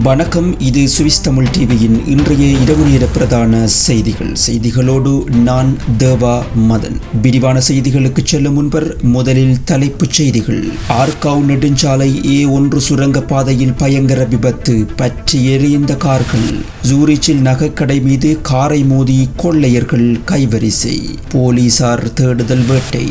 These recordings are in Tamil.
வணக்கம். இது சுவிஸ் தமிழ் டிவியின் இன்றைய இரவு நேர பிரதான செய்திகள். செய்திகளோடு நான் தேவா மதன். விரிவான செய்திகளுக்கு செல்லும் முன்பர் முதலில் தலைப்புச் செய்திகள். ஆர்காவ் நெடுஞ்சாலை ஏ ஒன்று சுரங்க பாதையில் பயங்கர விபத்து. பற்றி எரிந்த கார்கள். ஜூரிச்சில் நகைக்கடை மீது காரை மோதி கொள்ளையர்கள் கைவரிசை. போலீசார் தேடுதல் வேட்டை.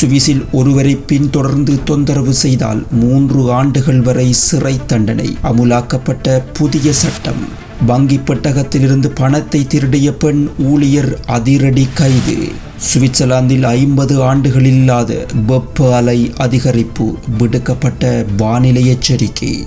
சுவிஸில் ஒருவரை பின்தொடர்ந்து தொந்தரவு செய்தால் மூன்று ஆண்டுகள் வரை சிறை தண்டனை. அமுலாக்கப்பட்ட புதிய சட்டம். வங்கி பெட்டகத்திலிருந்து பணத்தை திருடிய பெண் ஊழியர் அதிரடி கைது. சுவிட்சர்லாந்தில் ஐம்பது ஆண்டுகள் இல்லாத வெப்ப அலை அதிகரிப்பு விடுக்கப்பட்ட வானிலை எச்சரிக்கை.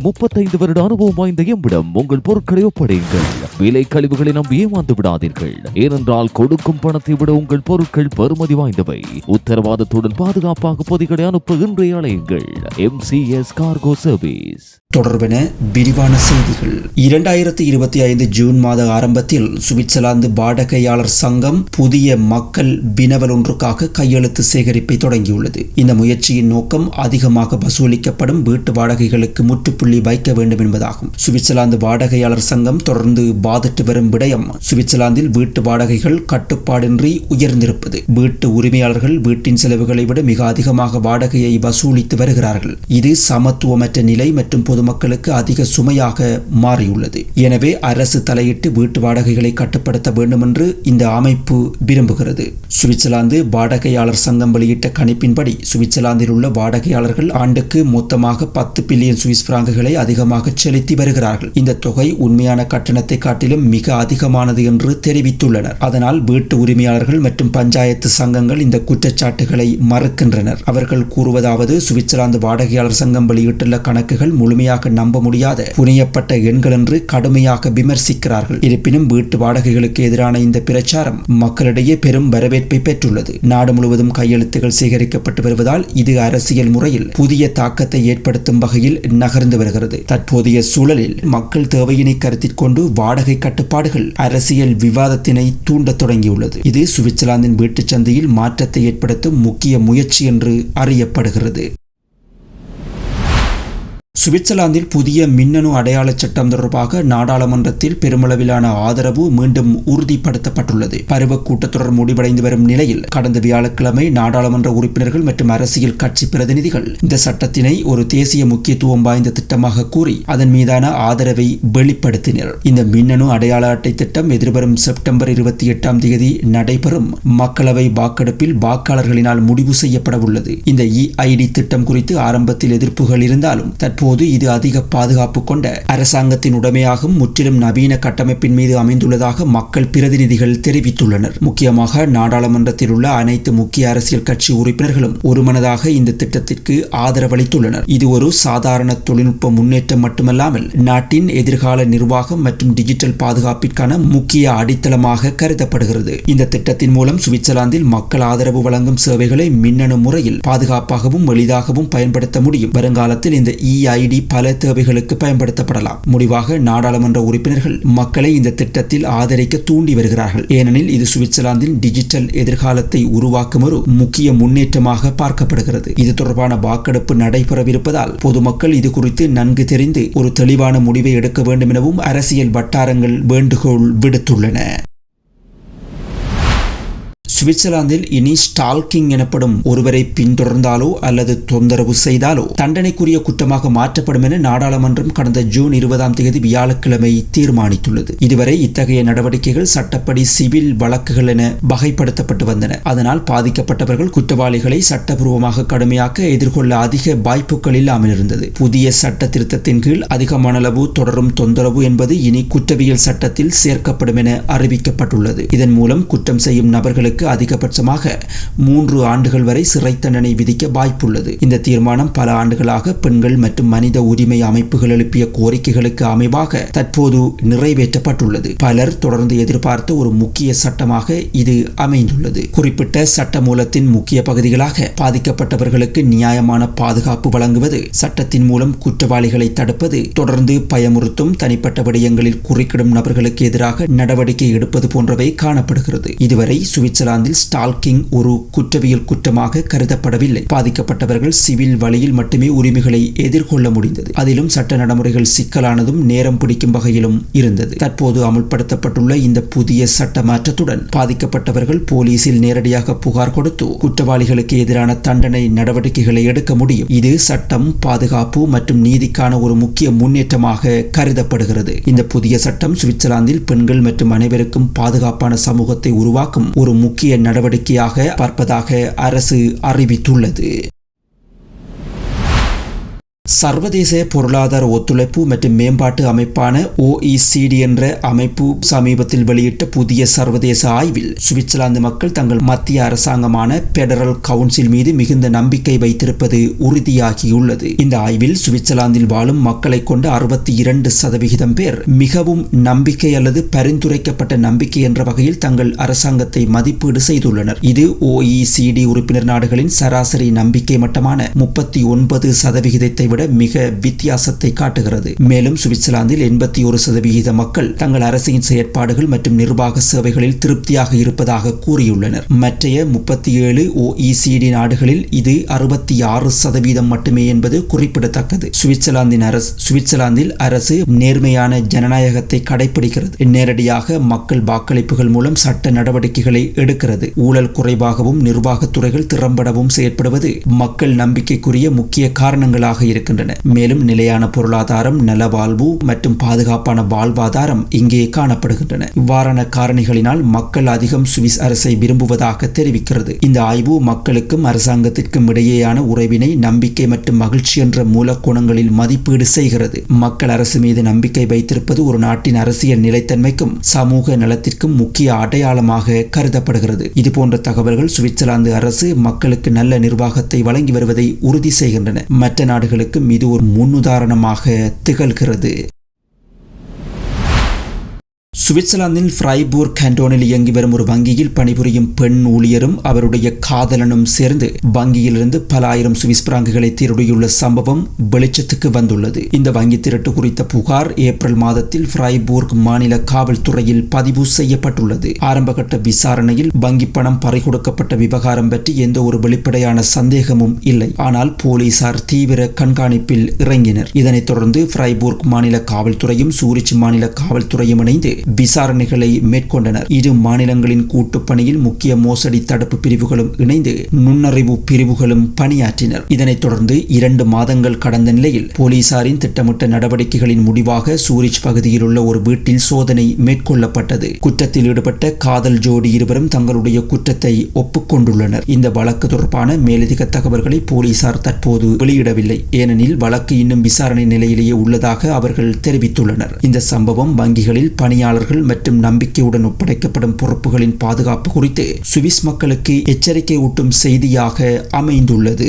முப்பத்தைந்து வருட அனுபவம் வாய்ந்த எம்மிடம் உங்கள் பொருட்களை ஒப்படையுங்கள். விலை கழிவுகளை நம்பி ஏமாந்து விடாதீர்கள். ஏனென்றால் கொடுக்கும் பணத்தை விட உங்கள் பொருட்கள் பெறுமதி வாய்ந்தவை. உத்தரவாதத்துடன் பாதுகாப்பாக பொதிகளை அனுப்ப இன்றைய அலையுங்கள். எஸ் கார்கோ சர்வீஸ் தொடர்பென விரிவான செய்திகள். இரண்டாயிரத்தி இருபத்தி ஐந்து ஜூன் மாத ஆரம்பத்தில் சுவிட்சர்லாந்து வாடகையாளர் சங்கம் புதிய மக்கள் வினவல் ஒன்றுக்காக கையெழுத்து சேகரிப்பை தொடங்கியுள்ளது. இந்த முயற்சியின் நோக்கம் அதிகமாக வசூலிக்கப்படும் வீட்டு வாடகைகளுக்கு முற்றுப்புள்ளி வைக்க வேண்டும் என்பதாகும். சுவிட்சர்லாந்து வாடகையாளர் சங்கம் தொடர்ந்து பாதிட்டு வரும் விடயம் சுவிட்சர்லாந்தில் வீட்டு வாடகைகள் கட்டுப்பாடின்றி உயர்ந்திருப்பது. வீட்டு உரிமையாளர்கள் வீட்டின் செலவுகளை விட மிக அதிகமாக வாடகையை வசூலித்து வருகிறார்கள். இது சமத்துவமற்ற நிலை மற்றும் பொதுமக்களுக்கு அதிக சுமையாக மாறியுள்ளது. எனவே அரசு தலையிட்டு வீட்டு வாடகைகளை கட்டுப்படுத்த வேண்டும் என்று இந்த அமைப்பு விரும்புகிறது. சுவிட்சர்லாந்து வாடகையாளர் சங்கம் வெளியிட்ட கணிப்பின்படி சுவிட்சர்லாந்தில் உள்ள வாடகையாளர்கள் ஆண்டுக்கு மொத்தமாக பத்து பில்லியன் சுவிஸ் பிராங்குகளை அதிகமாக செலுத்தி வருகிறார்கள். இந்த தொகை உண்மையான கட்டணத்தை காட்டிலும் மிக அதிகமானது என்று தெரிவித்துள்ளனர். அதனால் வீட்டு உரிமையாளர்கள் மற்றும் பஞ்சாயத்து சங்கங்கள் இந்த குற்றச்சாட்டுகளை மறுக்கின்றனர். அவர்கள் கூறுவதாவது சுவிட்சர்லாந்து வாடகையாளர் சங்கம் வெளியிட்டுள்ள கணக்குகள் முழுமையாக நம்ப முடியாத புனையப்பட்ட எண்கள் என்று கடுமையாக விமர்சிக்கிறார்கள். இருப்பினும் வீட்டு வாடகைகளுக்கு எதிரான இந்த பிரச்சாரம் மக்களிடையே பெரும் வரவேற்பை பெற்றுள்ளது. நாடு முழுவதும் கையெழுத்துகள் சேகரிக்கப்பட்டு வருவதால் இது அரசியல் முறையில் புதிய தாக்கத்தை ஏற்படுத்தும் வகையில் நகர்ந்து வருகிறது. தற்போதைய சூழலில் மக்கள் தேவையினை கருத்தில் கொண்டு வாடகை கட்டுப்பாடுகள் அரசியல் விவாதத்தினை தூண்டத் தொடங்கியுள்ளது. இது சுவிட்சர்லாந்தின் வீட்டுச் சந்தையில் மாற்றத்தை ஏற்படுத்தும் முக்கிய முயற்சி என்று அறியப்படுகிறது. சுவிட்சர்லாந்தில் புதிய மின்னணு அடையாளச் சட்டம் தொடர்பாக நாடாளுமன்றத்தில் பெருமளவிலான ஆதரவு மீண்டும் உறுதிப்படுத்தப்பட்டுள்ளது. பருவ கூட்டத்தொடர் முடிவடைந்து வரும் நிலையில் கடந்த வியாழக்கிழமை நாடாளுமன்ற உறுப்பினர்கள் மற்றும் அரசியல் கட்சி பிரதிநிதிகள் இந்த சட்டத்தினை ஒரு தேசிய முக்கியத்துவம் வாய்ந்த திட்டமாக கூறி அதன் மீதான ஆதரவை வெளிப்படுத்தினர். இந்த மின்னணு அடையாள அட்டை திட்டம் எதிர்வரும் செப்டம்பர் இருபத்தி எட்டாம் தேதி நடைபெறும். மக்களவை வாக்கெடுப்பில் வாக்காளர்களினால் முடிவு செய்யப்பட உள்ளது இந்த இஐடி திட்டம் குறித்து ஆரம்பத்தில் எதிர்ப்புகள் இருந்தாலும் தற்போது தற்போது இது அதிக பாதுகாப்பு கொண்ட அரசாங்கத்தின் உடைமையாகும் முற்றிலும் நவீன கட்டமைப்பின் மீது அமைந்துள்ளதாக மக்கள் பிரதிநிதிகள் தெரிவித்துள்ளனர். முக்கியமாக நாடாளுமன்றத்தில் உள்ள அனைத்து முக்கிய அரசியல் கட்சி உறுப்பினர்களும் ஒருமனதாக இந்த திட்டத்திற்கு ஆதரவளித்துள்ளனர். இது ஒரு சாதாரண தொழில்நுட்ப முன்னேற்றம் மட்டுமல்லாமல் நாட்டின் எதிர்கால நிர்வாகம் மற்றும் டிஜிட்டல் பாதுகாப்பிற்கான முக்கிய அடித்தளமாக கருதப்படுகிறது. இந்த திட்டத்தின் மூலம் சுவிட்சர்லாந்தில் மக்கள் ஆதரவு வழங்கும் சேவைகளை மின்னணு முறையில் பாதுகாப்பாகவும் எளிதாகவும் பயன்படுத்த முடியும். வருங்காலத்தில் இந்த இஐ ஐடி பல தேவைகளுக்கு பயன்படுத்தப்படலாம். முடிவாக நாடாளுமன்ற உறுப்பினர்கள் மக்களை இந்த திட்டத்தில் ஆதரிக்க தூண்டி வருகிறார்கள். ஏனெனில் இது சுவிட்சர்லாந்தின் டிஜிட்டல் எதிர்காலத்தை உருவாக்கும் ஒரு முக்கிய முன்னேற்றமாக பார்க்கப்படுகிறது. இது தொடர்பான வாக்கெடுப்பு நடைபெறவிருப்பதால் பொதுமக்கள் இது குறித்து நன்கு தெரிந்து ஒரு தெளிவான முடிவை எடுக்க வேண்டும் எனவும் அரசியல் வட்டாரங்கள் வேண்டுகோள் விடுத்துள்ளன. சுவிட்சர்லாந்தில் இனி ஸ்டால்கிங் எனப்படும் ஒருவரை பின்தொடர்ந்தாலோ அல்லது தொந்தரவு செய்தாலோ தண்டனைக்குரிய குற்றமாக மாற்றப்படும் என நாடாளுமன்றம் கடந்த ஜூன் இருபதாம் தேதி வியாழக்கிழமை தீர்மானித்துள்ளது. இதுவரை இத்தகைய நடவடிக்கைகள் சட்டப்படி சிவில் வழக்குகள் என வகைப்படுத்தப்பட்டு வந்தன. அதனால் பாதிக்கப்பட்டவர்கள் குற்றவாளிகளை சட்டபூர்வமாக கடுமையாக்க எதிர்கொள்ள அதிக வாய்ப்புகள் இல்லாமல் இருந்தது. புதிய சட்ட திருத்தத்தின் கீழ் அதிகமான அளவு தொடரும் தொந்தரவு என்பது இனி குற்றவியல் சட்டத்தில் சேர்க்கப்படும் என அறிவிக்கப்பட்டுள்ளது. இதன் மூலம் குற்றம் செய்யும் நபர்களுக்கு அதிகபட்சமாக மூன்று ஆண்டுகள் வரை சிறை தண்டனை விதிக்க வாய்ப்புள்ளது. இந்த தீர்மானம் பல ஆண்டுகளாக பெண்கள் மற்றும் மனித உரிமை அமைப்புகள் எழுப்பிய கோரிக்கைகளுக்கு அமைவாக தற்போது நிறைவேற்றப்பட்டுள்ளது. பலர் தொடர்ந்து எதிர்பார்த்த ஒரு முக்கிய சட்டமாக இது அமைந்துள்ளது. குறிப்பிட்ட சட்ட மூலத்தின் முக்கிய பகுதிகளாக பாதிக்கப்பட்டவர்களுக்கு நியாயமான பாதுகாப்பு வழங்குவது சட்டத்தின் மூலம் குற்றவாளிகளை தடுப்பது தொடர்ந்து பயமுறுத்தும் தனிப்பட்ட விடயங்களில் குறுக்கிடும் நபர்களுக்கு எதிராக நடவடிக்கை எடுப்பது போன்றவை காணப்படுகிறது. இதுவரை சுவிட்சர்லாந்தில் ஸ்டால்கிங் ஒரு குற்றவியல் குற்றமாக கருதப்படவில்லை. பாதிக்கப்பட்டவர்கள் சிவில் வழியில் மட்டுமே உரிமைகளை எதிர்கொள்ள முடிந்தது. அதிலும் சட்ட நடைமுறைகள் சிக்கலானதும் நேரம் பிடிக்கும் வகையிலும் இருந்தது. தற்போது அமுல்படுத்தப்பட்டுள்ள இந்த புதிய சட்ட மாற்றத்துடன் பாதிக்கப்பட்டவர்கள் போலீசில் நேரடியாக புகார் கொடுத்து குற்றவாளிகளுக்கு எதிரான தண்டனை நடவடிக்கைகளை எடுக்க முடியும். இது சட்டம் பாதுகாப்பு மற்றும் நீதிக்கான ஒரு முக்கிய முன்னேற்றமாக கருதப்படுகிறது. இந்த புதிய சட்டம் சுவிட்சர்லாந்தில் பெண்கள் மற்றும் அனைவருக்கும் பாதுகாப்பான சமூகத்தை உருவாக்கும் ஒரு முக்கிய நடவடிக்கையாக பார்ப்பதாக அரசு அறிவித்துள்ளது. சர்வதேச பொருளாதார ஒத்துழைப்பு மற்றும் மேம்பாட்டு அமைப்பான ஓஇசிடி என்ற அமைப்பு சமீபத்தில் வெளியிட்ட புதிய சர்வதேச ஆய்வில் சுவிட்சர்லாந்து மக்கள் தங்கள் மத்திய அரசாங்கமான பெடரல் கவுன்சில் மீது மிகுந்த நம்பிக்கை வைத்திருப்பது உறுதியாகியுள்ளது. இந்த ஆய்வில் சுவிட்சர்லாந்தில் வாழும் மக்களை கொண்ட அறுபத்தி இரண்டு சதவிகிதம் பேர் மிகவும் நம்பிக்கை அல்லது பரிந்துரைக்கப்பட்ட நம்பிக்கை என்ற வகையில் தங்கள் அரசாங்கத்தை மதிப்பீடு செய்துள்ளனர். இது ஓஇசிடி உறுப்பினர் நாடுகளின் சராசரி நம்பிக்கை மட்டமான முப்பத்தி ஒன்பது சதவிகிதத்தை விட மிக வித்தியாசத்தை காட்டுகிறது. மேலும் சுவிட்சர்லாந்தில் எண்பத்தி ஒரு சதவிகித மக்கள் தங்கள் அரசின் செயற்பாடுகள் மற்றும் நிர்வாக சேவைகளில் திருப்தியாக இருப்பதாக கூறியுள்ளனர். மற்றைய முப்பத்தி ஏழு ஓஇசிடி நாடுகளில் இது அறுபத்தி ஆறு சதவீதம் மட்டுமே என்பது குறிப்பிடத்தக்கது. சுவிட்சர்லாந்தின் அரசு சுவிட்சர்லாந்தில் அரசு நேர்மையான ஜனநாயகத்தை கடைபிடிக்கிறது நேரடியாக மக்கள் வாக்களிப்புகள் மூலம் சட்ட நடவடிக்கைகளை எடுக்கிறது. ஊழல் குறைவாகவும் நிர்வாகத்துறைகள் திறம்படவும் செயற்படுவது மக்கள் நம்பிக்கைக்குரிய முக்கிய காரணங்களாக இருக்கின்றன. மேலும் நிலையான பொருளாதாரம் நலவாழ்வு மற்றும் பாதுகாப்பான வாழ்வாதாரம் இங்கே காணப்படுகின்றன. இவ்வாறான காரணிகளினால் மக்கள் அதிகம் சுவிஸ் அரசை விரும்புவதாக தெரிவிக்கிறது. இந்த ஆய்வு மக்களுக்கும் அரசாங்கத்திற்கும் இடையேயான உறவினை நம்பிக்கை மற்றும் மகிழ்ச்சி என்ற மூலக்கோணங்களில் மதிப்பீடு செய்கிறது. மக்கள் அரசு மீது நம்பிக்கை வைத்திருப்பது ஒரு நாட்டின் அரசியல் நிலைத்தன்மைக்கும் சமூக நலத்திற்கும் முக்கிய அடையாளமாக கருதப்படுகிறது. இதுபோன்ற தகவல்கள் சுவிட்சர்லாந்து அரசு மக்களுக்கு நல்ல நிர்வாகத்தை வழங்கி வருவதை உறுதி செய்கின்றன. மற்ற நாடுகளுக்கு நாடுகளுக்கும் இது ஒரு முன்னுதாரணமாக திகழ்கிறது. சுவிட்சர்லாந்தின் ஃப்ரைபூர் கண்டோனில் இயங்கி வரும் ஒரு வங்கியில் பணிபுரியும் பெண் ஊழியரும் அவருடைய காதலனும் சேர்ந்து வங்கியிலிருந்து பல ஆயிரம் சுவிஸ் பிராங்குகளை திருடியுள்ள சம்பவம் வெளிச்சத்துக்கு வந்துள்ளது. இந்த வங்கி திருட்டு குறித்த புகார் ஏப்ரல் மாதத்தில் ஃப்ரைபூர்க் மாநில காவல்துறையில் பதிவு செய்யப்பட்டுள்ளது. ஆரம்பகட்ட விசாரணையில் வங்கி பணம் பறிகொடுக்கப்பட்ட விவகாரம் பற்றி எந்த ஒரு வெளிப்படையான சந்தேகமும் இல்லை. ஆனால் போலீசார் தீவிர கண்காணிப்பில் இறங்கினர். இதனைத் தொடர்ந்து ஃப்ரைபூர்க் மாநில காவல்துறையும் சூரிச் மாநில காவல்துறையும் இணைந்து விசாரணைகளை மேற்கொண்டனர். இரு மாநிலங்களின் கூட்டுப்பணியில் முக்கிய மோசடி தடுப்பு பிரிவுகளும் இணைந்து நுண்ணறிவு பிரிவுகளும் பணியாற்றினர். இதனைத் தொடர்ந்து இரண்டு மாதங்கள் கடந்த நிலையில் போலீசாரின் திட்டமிட்ட நடவடிக்கைகளின் முடிவாக சூரிச் பகுதியில் உள்ள ஒரு வீட்டில் சோதனை மேற்கொள்ளப்பட்டது. குற்றத்தில் ஈடுபட்ட காதல் ஜோடி இருவரும் தங்களுடைய குற்றத்தை ஒப்புக்கொண்டுள்ளனர் இந்த வழக்கு தொடர்பான மேலதிக தகவல்களை போலீசார் தற்போது வெளியிடவில்லை. ஏனெனில் வழக்கு இன்னும் விசாரணை நிலையிலேயே உள்ளதாக அவர்கள் தெரிவித்துள்ளனர். இந்த சம்பவம் வங்கிகளில் பணியாளர் பணியாளர்கள் மற்றும் நம்பிக்கையுடன் ஒப்படைக்கப்படும் பொறுப்புகளின் பாதுகாப்பு குறித்து சுவிஸ் மக்களுக்கு எச்சரிக்கை ஊட்டும் செய்தியாக அமைந்துள்ளது.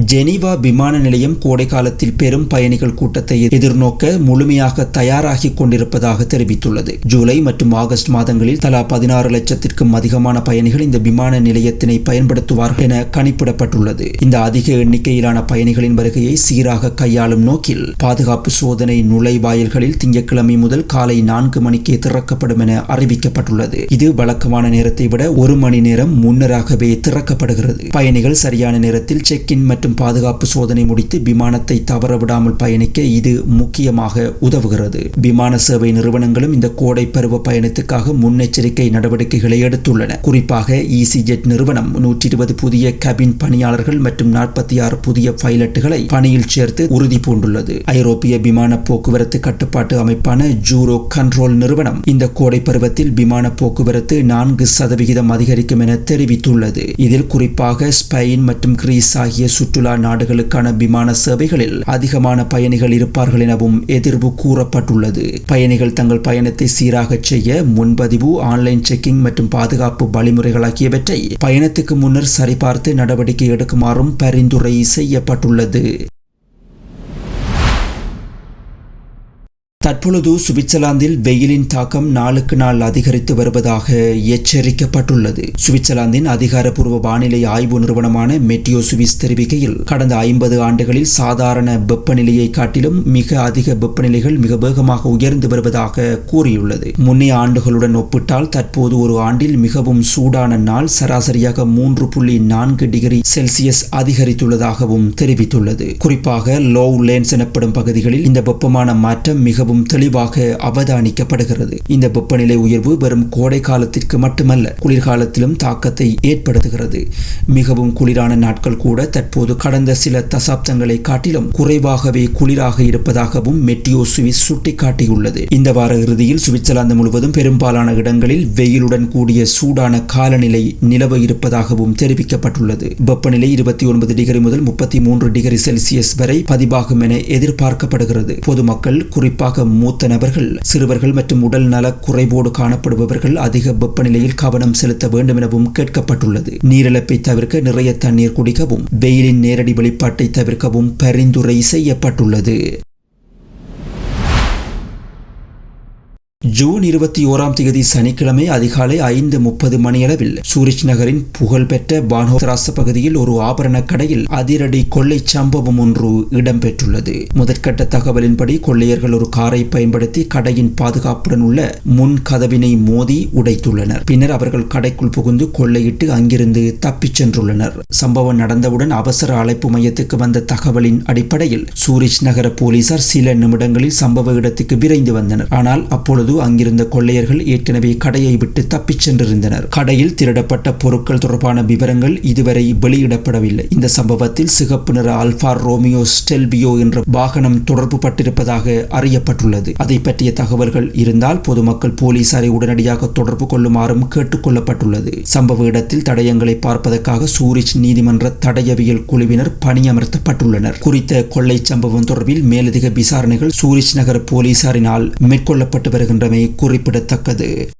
ஜெனீவா விமான நிலையம் கோடைக்காலத்தில் பெரும் பயணிகள் கூட்டத்தை எதிர்நோக்க முழுமையாக தயாராகி கொண்டிருப்பதாக தெரிவித்துள்ளது. ஜூலை மற்றும் ஆகஸ்ட் மாதங்களில் தலா பதினாறு லட்சத்திற்கும் அதிகமான பயணிகள் இந்த விமான நிலையத்தினை பயன்படுத்துவார்கள் என கணிப்பிடப்பட்டுள்ளது. இந்த அதிக எண்ணிக்கையிலான பயணிகளின் வருகையை சீராக கையாளும் நோக்கில் பாதுகாப்பு சோதனை நுழைவாயில்களில் திங்கட்கிழமை முதல் காலை நான்கு மணிக்கே திறக்கப்படும் என அறிவிக்கப்பட்டுள்ளது. இது வழக்கமான நேரத்தை விட ஒரு மணி நேரம் முன்னராகவே திறக்கப்படுகிறது. பயணிகள் சரியான நேரத்தில் செக் இன் மற்றும் பாதுகாப்பு சோதனை முடித்து விமானத்தை தவறவிடாமல் பயணிக்க இது முக்கியமாக உதவுகிறது. விமான சேவை நிறுவனங்களும் இந்த கோடை பருவ பயணத்துக்காக முன்னெச்சரிக்கை நடவடிக்கைகளை எடுத்துள்ளன. குறிப்பாக ஈசிஜெட் நிறுவனம் நூற்றி இருபது புதிய கேபின் பணியாளர்கள் மற்றும் நாற்பத்தி ஆறு புதிய பைலட்டுகளை பணியில் சேர்த்து உறுதி பூண்டுள்ளது. ஐரோப்பிய விமான போக்குவரத்து கட்டுப்பாட்டு அமைப்பான ஜூரோ கண்ட்ரோல் நிறுவனம் இந்த கோடை பருவத்தில் விமான போக்குவரத்து நான்கு சதவிகிதம் அதிகரிக்கும் என தெரிவித்துள்ளது. இதில் குறிப்பாக ஸ்பெயின் மற்றும் கிரீஸ் ஆகிய சுற்று சுற்றுலா நாடுகளுக்கான விமான சேவைகளில் அதிகமான பயணிகள் இருப்பார்கள் எனவும் எதிர்வு கூறப்பட்டுள்ளது. பயணிகள் தங்கள் பயணத்தை சீராக செய்ய முன்பதிவு ஆன்லைன் செக்கிங் மற்றும் பாதுகாப்பு வழிமுறைகள் ஆகியவற்றை பயணத்துக்கு முன்னர் சரிபார்த்து நடவடிக்கை எடுக்குமாறும் பரிந்துரை செய்யப்பட்டுள்ளது. தற்பொழுது சுவிட்சர்லாந்தில் வெயிலின் தாக்கம் நாளுக்கு நாள் அதிகரித்து வருவதாக எச்சரிக்கப்பட்டுள்ளது. சுவிட்சர்லாந்தின் அதிகாரப்பூர்வ வானிலை ஆய்வு நிறுவனமான மெட்டியோ சுவிஸ் தெரிவிக்கையில் கடந்த ஐம்பது ஆண்டுகளில் சாதாரண வெப்பநிலையை காட்டிலும் மிக அதிக வெப்பநிலைகள் மிக வேகமாக உயர்ந்து வருவதாக கூறியுள்ளது. முன்னைய ஆண்டுகளுடன் ஒப்பிட்டால் தற்போது ஒரு ஆண்டில் மிகவும் சூடான நாள் சராசரியாக மூன்று புள்ளி நான்கு டிகிரி செல்சியஸ் அதிகரித்துள்ளதாகவும் தெரிவித்துள்ளது. குறிப்பாக லோவ் லேன்ஸ் எனப்படும் பகுதிகளில் இந்த வெப்பமான மாற்றம் மிகவும் மிகவும் தெளிவாக அவதானிக்கப்படுகிறது. இந்த வெப்பநிலை உயர்வு வெறும் கோடை காலத்திற்கு மட்டுமல்ல குளிர்காலத்திலும் தாக்கத்தை ஏற்படுத்துகிறது. மிகவும் குளிரான நாட்கள் கூட தற்போது கடந்த சில தசாப்தங்களை காட்டிலும் குறைவாகவே குளிராக இருப்பதாகவும் மெட்டியோ சுவிஸ் சுட்டிக்காட்டியுள்ளது. இந்த வார இறுதியில் சுவிட்சர்லாந்து முழுவதும் பெரும்பாலான இடங்களில் வெயிலுடன் கூடிய சூடான காலநிலை நிலவ இருப்பதாகவும் தெரிவிக்கப்பட்டுள்ளது. வெப்பநிலை இருபத்தி ஒன்பது டிகிரி முதல் முப்பத்தி மூன்று டிகிரி செல்சியஸ் வரை பதிவாகும் என எதிர்பார்க்கப்படுகிறது. பொதுமக்கள் குறிப்பாக மூத்த நபர்கள் சிறுவர்கள் மற்றும் உடல் நல குறைவோடு காணப்படுபவர்கள் அதிக வெப்பநிலையில் கவனம் செலுத்த வேண்டும் எனவும் கேட்கப்பட்டுள்ளது. நீரிழப்பை தவிர்க்க நிறைய தண்ணீர் குடிக்கவும் வெயிலின் நேரடி வெளிப்பாட்டை தவிர்க்கவும் பரிந்துரை செய்யப்பட்டுள்ளது. ஜூன் இருபத்தி ஓராம் தேதி சனிக்கிழமை அதிகாலை ஐந்து முப்பது மணியளவில் சூரிச் நகரின் புகழ்பெற்ற பான்ஹோராச பகுதியில் ஒரு ஆபரண கடையில் அதிரடி கொள்ளை சம்பவம் ஒன்று இடம்பெற்றுள்ளது. முதற்கட்ட தகவலின்படி கொள்ளையர்கள் ஒரு காரை பயன்படுத்தி கடையின் பாதுகாப்புடன் உள்ள முன் கதவினை மோதி உடைத்துள்ளனர். பின்னர் அவர்கள் கடைக்குள் புகுந்து கொள்ளையிட்டு அங்கிருந்து தப்பிச் சென்றுள்ளனர். சம்பவம் நடந்தவுடன் அவசர அழைப்பு மையத்துக்கு வந்த தகவலின் அடிப்படையில் சூரிச் நகர போலீசார் சில நிமிடங்களில் சம்பவ இடத்துக்கு விரைந்து வந்தனர். ஆனால் அப்பொழுது அங்கிருந்த கொள்ளையர்கள் ஏற்கனவே கடையை விட்டு தப்பிச் சென்றிருந்தனர். கடையில் திருடப்பட்ட பொருட்கள் தொடர்பான விவரங்கள் இதுவரை வெளியிடப்படவில்லை. இந்த சம்பவத்தில் சிகப்பு நிற ஆல்பா ரோமியோ ஸ்டெல்பியோ என்ற வாகனம் தொடர்பு பட்டிருப்பதாக அறியப்பட்டுள்ளது. அதை பற்றிய தகவல்கள் இருந்தால் பொதுமக்கள் போலீசாரை உடனடியாக தொடர்பு கொள்ளுமாறும் கேட்டுக்கொள்ளப்பட்டுள்ளது. சம்பவ இடத்தில் தடயங்களை பார்ப்பதற்காக சூரிச் நீதிமன்ற தடயவியல் குழுவினர் பணியமர்த்தப்பட்டுள்ளனர். குறித்த கொள்ளை சம்பவம் தொடர்பில் மேலதிக விசாரணைகள் சூரிச் நகர போலீசாரினால் மேற்கொள்ளப்பட்டு வருகின்றமை குறிப்பிடத்தக்கது.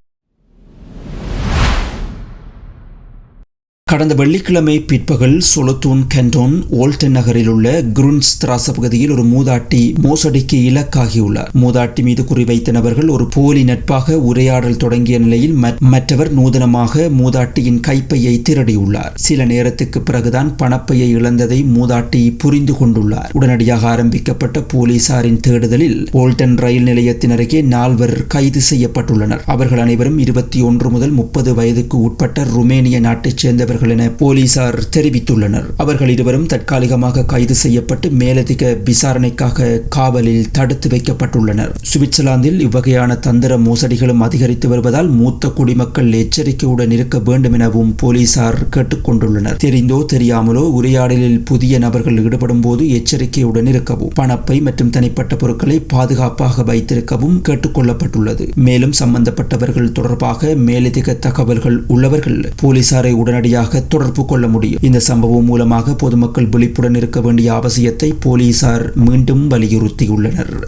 கடந்த வெள்ளிக்கிழமை பிற்பகல் சொலத்தூன் கென்டோன் ஓல்டன் நகரில் உள்ள குருன்ஸ் திராச பகுதியில் ஒரு மூதாட்டி மோசடிக்கு இலக்காகியுள்ளார். மூதாட்டி மீது குறிவைத்த நபர்கள் ஒரு போலி நட்பாக உரையாடல் தொடங்கிய நிலையில் மற்றவர் நூதனமாக மூதாட்டியின் கைப்பையை திருடியுள்ளார். சில நேரத்துக்கு பிறகுதான் பணப்பையை இழந்ததை மூதாட்டி புரிந்து கொண்டுள்ளார். உடனடியாக ஆரம்பிக்கப்பட்ட போலீசாரின் தேடுதலில் ஓல்டன் ரயில் நிலையத்தின் அருகே நால்வர் கைது செய்யப்பட்டுள்ளனர். அவர்கள் அனைவரும் இருபத்தி ஒன்று முதல் முப்பது வயதுக்கு உட்பட்ட ருமேனிய நாட்டைச் சேர்ந்தவர்கள் என போலீசார் தெரிவித்துள்ளனர். அவர்கள் இருவரும் தற்காலிகமாக கைது செய்யப்பட்டு மேலதிக விசாரணைக்காக காவலில் தடுத்து வைக்கப்பட்டுள்ளனர். சுவிட்சர்லாந்தில் இவ்வகையான தந்திர மோசடிகளும் அதிகரித்து வருவதால் மூத்த குடிமக்கள் எச்சரிக்கையுடன் இருக்க வேண்டும் எனவும் போலீசார் கேட்டுக்கொண்டுள்ளனர். தெரிந்தோ தெரியாமலோ உரையாடலில் புதிய நபர்கள் ஈடுபடும் போது எச்சரிக்கையுடன் இருக்கவும் பணப்பை மற்றும் தனிப்பட்ட பொருட்களை பாதுகாப்பாக வைத்திருக்கவும் கேட்டுக்கொள்ளப்பட்டுள்ளது. மேலும் சம்பந்தப்பட்டவர்கள் தொடர்பாக மேலதிக தகவல்கள் உள்ளவர்கள் போலீசாரை உடனடியாக தொடர்பு கொள்ள முடியும். இந்த சம்பவம் மூலமாக பொதுமக்கள் விழிப்புடன் இருக்க வேண்டிய அவசியத்தை போலீசார் மீண்டும் வலியுறுத்தியுள்ளனர்.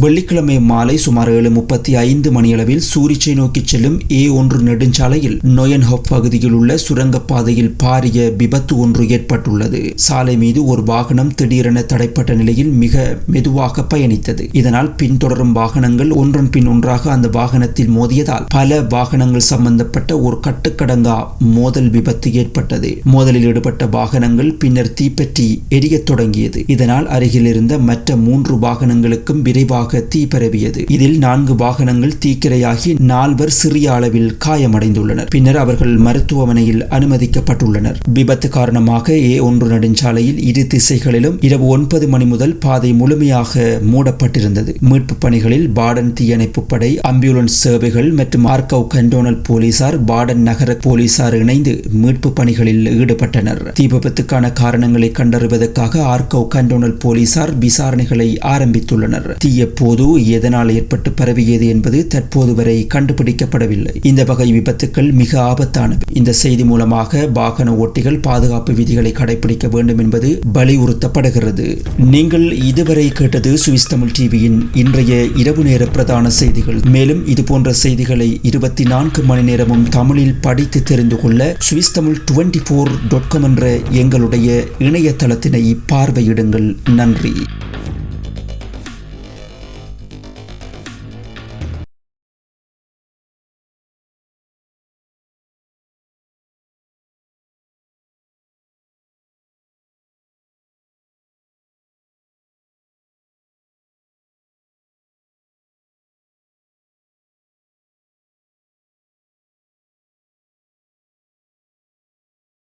வெள்ளிக்கிழமை மாலை சுமார் ஏழு முப்பத்தி ஐந்து மணியளவில் சூரிச்சை நோக்கி செல்லும் ஏ ஒன்று நெடுஞ்சாலையில் நொயன்ஹப் பகுதியில் உள்ள சுரங்கப்பாதையில் பாரிய விபத்து ஒன்று ஏற்பட்டுள்ளது. சாலை மீது ஒரு வாகனம் திடீரென தடைப்பட்ட நிலையில் மிக மெதுவாக பயணித்தது. இதனால் பின்தொடரும் வாகனங்கள் ஒன்றன் பின் ஒன்றாக அந்த வாகனத்தில் மோதியதால் பல வாகனங்கள் சம்பந்தப்பட்ட ஒரு கட்டுக்கடங்கா மோதல் விபத்து ஏற்பட்டது. மோதலில் ஈடுபட்ட வாகனங்கள் பின்னர் தீப்பற்றி எரியத் தொடங்கியது. இதனால் அருகில் இருந்த மற்ற மூன்று வாகனங்களுக்கும் விரைவாக தீ பரவியது. இதில் நான்கு வாகனங்கள் தீக்கிரையாகி நால்வர் சிறிய அளவில் காயமடைந்துள்ளனர். பின்னர் அவர்கள் மருத்துவமனையில் அனுமதிக்கப்பட்டுள்ளனர். விபத்து காரணமாக ஏ ஒன்று நெடுஞ்சாலையில் இரு திசைகளிலும் இரவு ஒன்பது மணி முதல் பாதை முழுமையாக மூடப்பட்டிருந்தது. மீட்பு பணிகளில் பாடன் தீயணைப்பு படை அம்புலன்ஸ் சேவைகள் மற்றும் மார்க்கவ் கண்டோனல் போலீசார் பாடன் நகர போலீசார் இணைந்து மீட்பு பணிகளில் ஈடுபட்டனர். தீ விபத்துக்கான காரணங்களை கண்டறிவதற்காக ஆர்கவ் கண்டோனல் போலீசார் விசாரணைகளை ஆரம்பித்துள்ளனர். தீ எப்போது எதனால் ஏற்பட்டு பரவியது என்பது தற்போது வரை கண்டுபிடிக்கப்படவில்லை. இந்த வகை விபத்துக்கள் மிக ஆபத்தானவை இந்த செய்தி மூலமாக வாகன ஓட்டிகள் பாதுகாப்பு விதிகளை கடைபிடிக்க வேண்டும் என்பது வலியுறுத்தப்படுகிறது. நீங்கள் இதுவரை கேட்டது சுவிஸ் தமிழ் டிவியின் இன்றைய இரவு நேர பிரதான செய்திகள். மேலும் இது போன்ற செய்திகளை இருபத்தி நான்கு மணி நேரமும் தமிழில் படித்து தெரிந்து கொள்ள Swiss Tamil twenty four dot com என்ற எங்களுடைய இணையதளத்தினை பார்வையிடுங்கள். நன்றி.